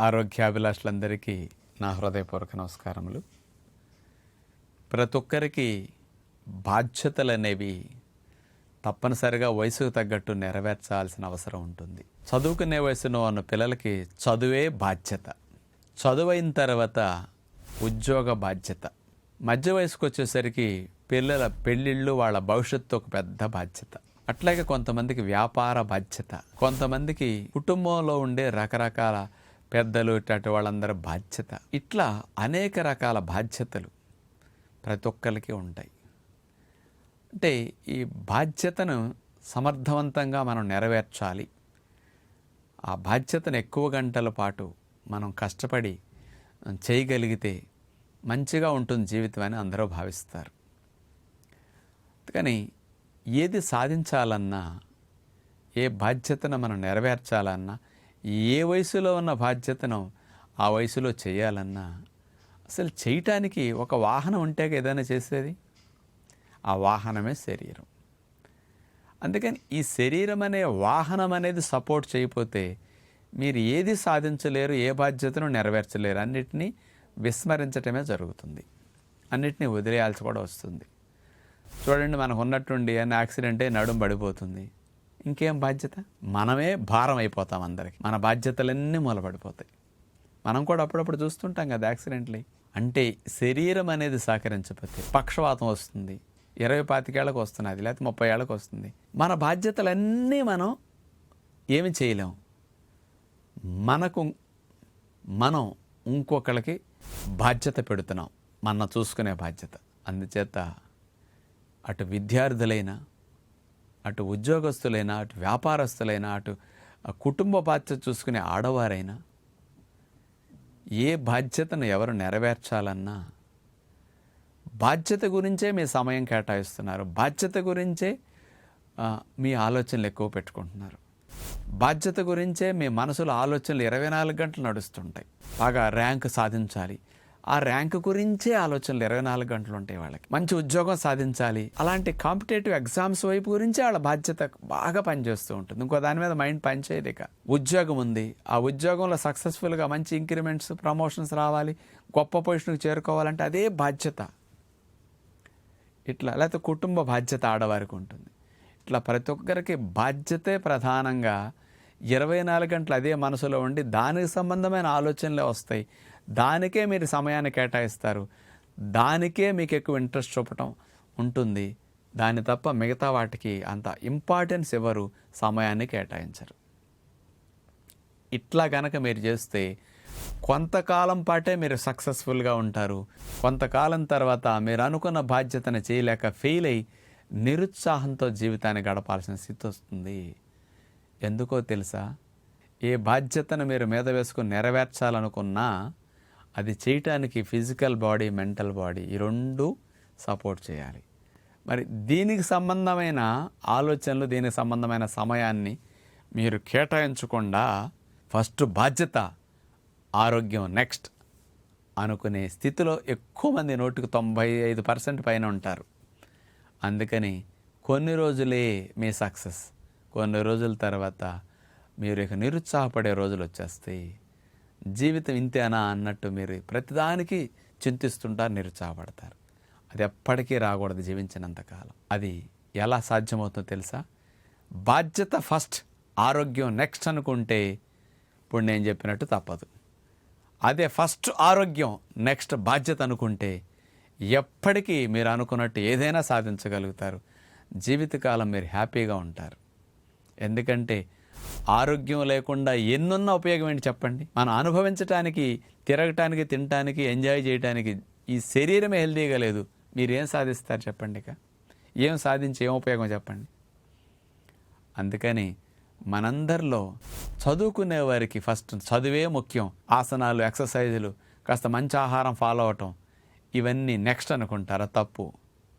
ఆరోగ్యాభిలాషులందరికీ నా హృదయపూర్వక నమస్కారములు. ప్రతి ఒక్కరికి బాధ్యతలు అనేవి తప్పనిసరిగా వయసుకు తగ్గట్టు నెరవేర్చాల్సిన అవసరం ఉంటుంది. చదువుకునే వయసులో ఉన్న పిల్లలకి చదువే బాధ్యత. చదువైన తర్వాత ఉద్యోగ బాధ్యత. మధ్య వయసుకు వచ్చేసరికి పిల్లల పెళ్ళిళ్ళు వాళ్ళ భవిష్యత్తు ఒక పెద్ద బాధ్యత. అట్లాగే కొంతమందికి వ్యాపార బాధ్యత. కొంతమందికి కుటుంబంలో ఉండే రకరకాల పెద్దలు ఇట్లాంటి వాళ్ళందరి బాధ్యత. ఇట్లా అనేక రకాల బాధ్యతలు ప్రతి ఒక్కరికి ఉంటాయి. అంటే ఈ బాధ్యతను సమర్థవంతంగా మనం నెరవేర్చాలి. ఆ బాధ్యతను ఎక్కువ గంటల పాటు మనం కష్టపడి చేయగలిగితే మంచిగా ఉంటుంది జీవితం అని అందరూ భావిస్తారు. కానీ ఏది సాధించాలన్నా ఏ బాధ్యతను మనం నెరవేర్చాలన్నా ఏ వయసులో ఉన్న బాధ్యతను ఆ వయసులో చేయాలన్నా అసలు చేయటానికి ఒక వాహనం ఉంటే ఏదైనా చేసేది? ఆ వాహనమే శరీరం. అందుకని ఈ శరీరం అనే వాహనం అనేది సపోర్ట్ చేయకపోతే మీరు ఏది సాధించలేరు ఏ బాధ్యతను నెరవేర్చలేరు. అన్నిటినీ విస్మరించటమే జరుగుతుంది. అన్నిటినీ వదిలేయాల్సి కూడా వస్తుంది. చూడండి మనకు ఉన్నట్టుండి అని యాక్సిడెంటే నడుం పడిపోతుంది. ఇంకేం బాధ్యత? మనమే భారం అయిపోతాం అందరికి. మన బాధ్యతలన్నీ మూలపడిపోతాయి. మనం కూడా అప్పుడప్పుడు చూస్తుంటాం కదా యాక్సిడెంట్లీ. అంటే శరీరం అనేది సహకరించకపోతే పక్షవాతం వస్తుంది. ఇరవై పాతికేళ్ళకు వస్తున్నది లేకపోతే ముప్పై ఏళ్ళకు వస్తుంది. మన బాధ్యతలన్నీ మనం ఏమి చేయలేం. మనకు మనం ఇంకొకళ్ళకి బాధ్యత పెడుతున్నాం. మన చూసుకునే బాధ్యత. అందుచేత అటు విద్యార్థులైనా అటు ఉద్యోగస్తులైనా అటు వ్యాపారస్తులైనా అటు కుటుంబ బాధ్యత చూసుకునే ఆడవారైనా ఏ బాధ్యతను ఎవరు నెరవేర్చాలన్నా బాధ్యత గురించే మీ సమయం కేటాయిస్తున్నారు. బాధ్యత గురించే మీ ఆలోచనలు ఎక్కువ పెట్టుకుంటున్నారు. బాధ్యత గురించే మీ మనసులో ఆలోచనలు ఇరవై నాలుగు గంటలు నడుస్తుంటాయి. బాగా ర్యాంక్ సాధించాలి. ఆ ర్యాంక్ గురించే ఆలోచనలు ఇరవై నాలుగు గంటలు ఉంటాయి వాళ్ళకి. మంచి ఉద్యోగం సాధించాలి. అలాంటి కాంపిటేటివ్ ఎగ్జామ్స్ వైపు గురించి వాళ్ళ బాధ్యత బాగా పనిచేస్తూ ఉంటుంది. ఇంకో దాని మీద మైండ్ పనిచేయదు ఇక. ఉద్యోగం ఉంది. ఆ ఉద్యోగంలో సక్సెస్ఫుల్గా మంచి ఇంక్రిమెంట్స్ ప్రమోషన్స్ రావాలి. గొప్ప పొజిషన్కి చేరుకోవాలంటే అదే బాధ్యత. ఇట్లా లేకపోతే కుటుంబ బాధ్యత ఆడవారికి ఉంటుంది. ఇట్లా ప్రతి ఒక్కరికి బాధ్యతే ప్రధానంగా ఇరవై నాలుగు గంటలు అదే మనసులో ఉండి దానికి సంబంధమైన ఆలోచనలే వస్తాయి. దానికే మీరు సమయాన్ని కేటాయిస్తారు. దానికే మీకు ఎక్కువ ఇంట్రెస్ట్ చూపటం ఉంటుంది. దాని తప్ప మిగతా వాటికి అంత ఇంపార్టెన్స్ ఎవరు సమయాన్ని కేటాయించరు. ఇట్లా గనక మీరు చేస్తే కొంతకాలం పాటే మీరు సక్సెస్ఫుల్గా ఉంటారు. కొంతకాలం తర్వాత మీరు అనుకున్న బాధ్యతను చేయలేక ఫెయిల్ అయి నిరుత్సాహంతో జీవితాన్ని గడపాల్సిన స్థితి వస్తుంది. ఎందుకో తెలుసా? ఏ బాధ్యతను మీరు మీద వేసుకుని నెరవేర్చాలనుకున్నా అది చేయటానికి ఫిజికల్ బాడీ మెంటల్ బాడీ ఈ రెండు సపోర్ట్ చేయాలి. మరి దీనికి సంబంధమైన ఆలోచనలు దీనికి సంబంధమైన సమయాన్ని మీరు కేటాయించకుండా ఫస్ట్ బాధ్యత ఆరోగ్యం నెక్స్ట్ అనుకునే స్థితిలో ఎక్కువ మంది నూటికి తొంభై ఐదు పర్సెంట్ పైన ఉంటారు. అందుకని కొన్ని రోజులే మీ సక్సెస్ కొన్ని రోజుల తర్వాత మీరు ఇక నిరుత్సాహపడే రోజులు వచ్చేస్తాయి. జీవితం ఇంతేనా అన్నట్టు మీరు ప్రతిదానికి చింతిస్తుంటారు నిరుత్సాహపడతారు. అది ఎప్పటికీ రాకూడదు జీవించినంతకాలం. అది ఎలా సాధ్యమవుతుందో తెలుసా? బాధ్యత ఫస్ట్ ఆరోగ్యం నెక్స్ట్ అనుకుంటే ఇప్పుడు నేను చెప్పినట్టు తప్పదు. అదే ఫస్ట్ ఆరోగ్యం నెక్స్ట్ బాధ్యత అనుకుంటే ఎప్పటికీ మీరు అనుకున్నట్టు ఏదైనా సాధించగలుగుతారు. జీవితకాలం మీరు హ్యాపీగా ఉంటారు. ఎందుకంటే ఆరోగ్యం లేకుండా ఎన్నున్న ఉపయోగం ఏంటి చెప్పండి? మనం అనుభవించటానికి తిరగటానికి తినటానికి ఎంజాయ్ చేయటానికి ఈ శరీరమే హెల్తీగా లేదు. మీరు ఏం సాధిస్తారు చెప్పండి ఇక? ఏం సాధించి ఏం ఉపయోగం చెప్పండి? అందుకని మనందరిలో చదువుకునే వారికి ఫస్ట్ చదువే ముఖ్యం. ఆసనాలు ఎక్సర్సైజులు కాస్త మంచి ఆహారం ఫాలో అవటం ఇవన్నీ నెక్స్ట్ అనుకుంటారా? తప్పు.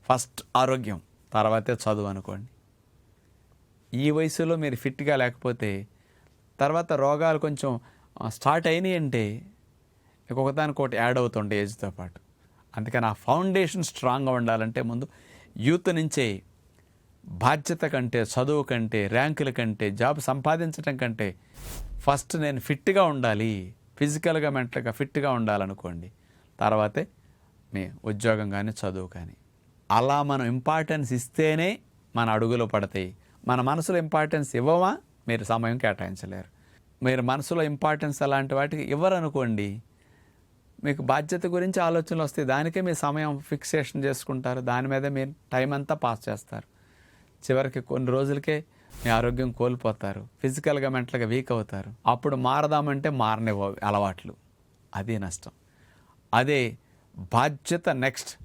ఫస్ట్ ఆరోగ్యం తర్వాతే చదువు అనుకోండి. ఈ వయసులో మీరు ఫిట్గా లేకపోతే తర్వాత రోగాలు కొంచెం స్టార్ట్ అయినాయి అంటే ఒకదానికొకటి యాడ్ అవుతుండే ఏజ్తో పాటు. అందుకని ఆ ఫౌండేషన్ స్ట్రాంగ్గా ఉండాలంటే ముందు యూత్ నుంచే బాధ్యత కంటే చదువు కంటే ర్యాంకుల కంటే జాబ్ సంపాదించడం కంటే ఫస్ట్ నేను ఫిట్గా ఉండాలి ఫిజికల్గా మెంటల్గా ఫిట్గా ఉండాలనుకోండి. తర్వాతే మీ ఉద్యోగం కానీ చదువు కానీ. అలా మనం ఇంపార్టెన్స్ ఇస్తేనే మన అడుగులు పడతాయి. మన మనసులో ఇంపార్టెన్స్ ఇవ్వమా మీరు సమయం కేటాయించలేరు. మీరు మనసులో ఇంపార్టెన్స్ అలాంటి వాటికి ఇవ్వరనుకోండి మీకు బాధ్యత గురించి ఆలోచనలు వస్తాయి. దానికే మీ సమయం ఫిక్సేషన్ చేసుకుంటారు. దాని మీద మీరు టైం అంతా పాస్ చేస్తారు. చివరికి కొన్ని రోజులకే మీ ఆరోగ్యం కోల్పోతారు. ఫిజికల్గా మెంటల్గా వీక్ అవుతారు. అప్పుడు మారదామంటే మారనివ్వ అలవాట్లు. అదే నష్టం. అదే బాధ్యత next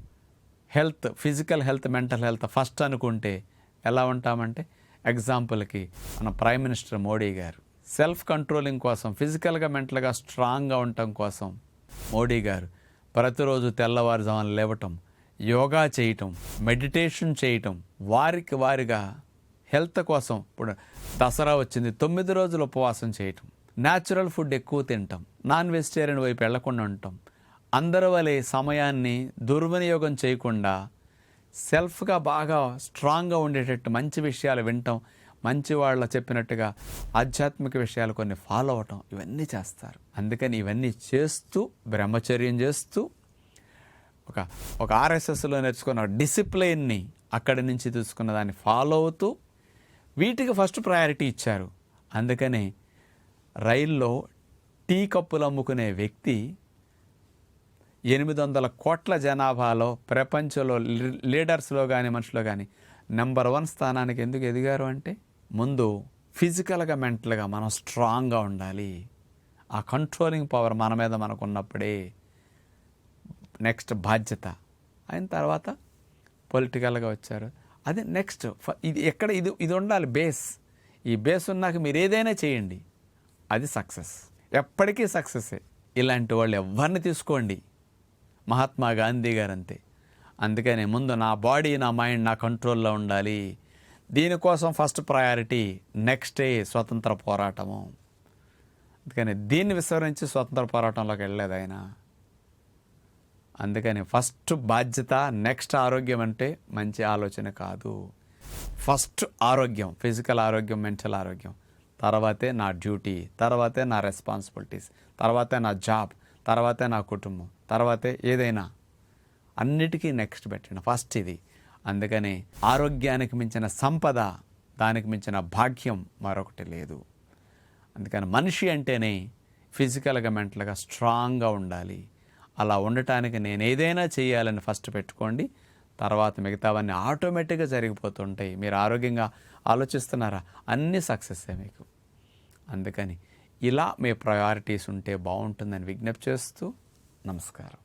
health physical health mental health first అనుకుంటే ఎలా ఉంటామంటే ఎగ్జాంపుల్కి మన ప్రైమ్ మినిస్టర్ మోడీ గారు. సెల్ఫ్ కంట్రోలింగ్ కోసం ఫిజికల్గా మెంటల్గా స్ట్రాంగ్గా ఉండటం కోసం మోడీ గారు ప్రతిరోజు తెల్లవారుజామున లేవటం యోగా చేయటం మెడిటేషన్ చేయటం వారికి వారిగా హెల్త్ కోసం ఇప్పుడు దసరా వచ్చింది తొమ్మిది రోజులు ఉపవాసం చేయటం న్యాచురల్ ఫుడ్ ఎక్కువ తింటాం నాన్ వెజిటేరియన్ వైపు వెళ్ళకుండా ఉంటాం అందరి వలె సమయాన్ని దుర్వినియోగం చేయకుండా సెల్ఫ్గా బాగా స్ట్రాంగ్గా ఉండేటట్టు మంచి విషయాలు వినటం మంచి వాళ్ళ చెప్పినట్టుగా ఆధ్యాత్మిక విషయాలు కొన్ని ఫాలో అవటం ఇవన్నీ చేస్తారు. అందుకని ఇవన్నీ చేస్తూ బ్రహ్మచర్యం చేస్తూ ఒక ఒక ఆర్ఎస్ఎస్లో నేర్చుకున్న డిసిప్లైన్ని అక్కడి నుంచి తీసుకున్న దాన్ని ఫాలో అవుతూ వీటికి ఫస్ట్ ప్రయారిటీ ఇచ్చారు. అందుకనే రైల్లో టీ కప్పులు అమ్ముకునే వ్యక్తి ఎనిమిది వందల కోట్ల జనాభాలో ప్రపంచంలో లీ- లీడర్స్లో కానీ మనుషులో కానీ నెంబర్ వన్ స్థానానికి ఎందుకు ఎదిగారు అంటే ముందు ఫిజికల్గా మెంటల్గా మనం స్ట్రాంగ్గా ఉండాలి. ఆ కంట్రోలింగ్ పవర్ మన మీద మనకు ఉన్నప్పుడే నెక్స్ట్ బాధ్యత. అయిన తర్వాత పొలిటికల్గా వచ్చారు. అది నెక్స్ట్ ఫ- ఇది ఎక్కడ ఇది ఇది ఉండాలి బేస్. ఈ బేస్ ఉన్నాక మీరు ఏదైనా చేయండి. అది సక్సెస్. ఎప్పటికీ సక్సెస్ ఇలాంటి వాళ్ళు ఎవరిని తీసుకోండి. మహాత్మా గాంధీ గారు అంతే అందుకని ముందు నా బాడీ నా మైండ్ నా కంట్రోల్లో ఉండాలి. దీనికోసం ఫస్ట్ ప్రయారిటీ నెక్స్ట్ స్వతంత్ర పోరాటము. అందుకని దీన్ని విస్మరించి స్వతంత్ర పోరాటంలోకి వెళ్ళలేదు ఆయన. అందుకని ఫస్ట్ బాధ్యత నెక్స్ట్ ఆరోగ్యం అంటే మంచి ఆలోచన కాదు. ఫస్ట్ ఆరోగ్యం ఫిజికల్ ఆరోగ్యం మెంటల్ ఆరోగ్యం. తర్వాతే నా డ్యూటీ తర్వాతే నా రెస్పాన్సిబిలిటీస్ తర్వాతే నా జాబ్ తర్వాతే నా కుటుంబం. తర్వాతే ఏదైనా అన్నిటికీ నెక్స్ట్ పెట్టండి ఫస్ట్ ఇది. అందుకని ఆరోగ్యానికి మించిన సంపద దానికి మించిన భాగ్యం మరొకటి లేదు. అందుకని మనిషి అంటేనే ఫిజికల్గా మెంటల్గా స్ట్రాంగ్గా ఉండాలి. అలా ఉండటానికి నేను ఏదైనా చేయాలని ఫస్ట్ పెట్టుకోండి. తర్వాత మిగతావన్నీ ఆటోమేటిక్గా జరిగిపోతుంటాయి మీరు ఆరోగ్యంగా ఆలోచిస్తున్నారా? అన్నీ సక్సెస్సే మీకు. అందుకని ఇలా మీ ప్రయారిటీస్ ఉంటే బాగుంటుందని విజ్ఞప్తి చేస్తూ നമസ്കാരം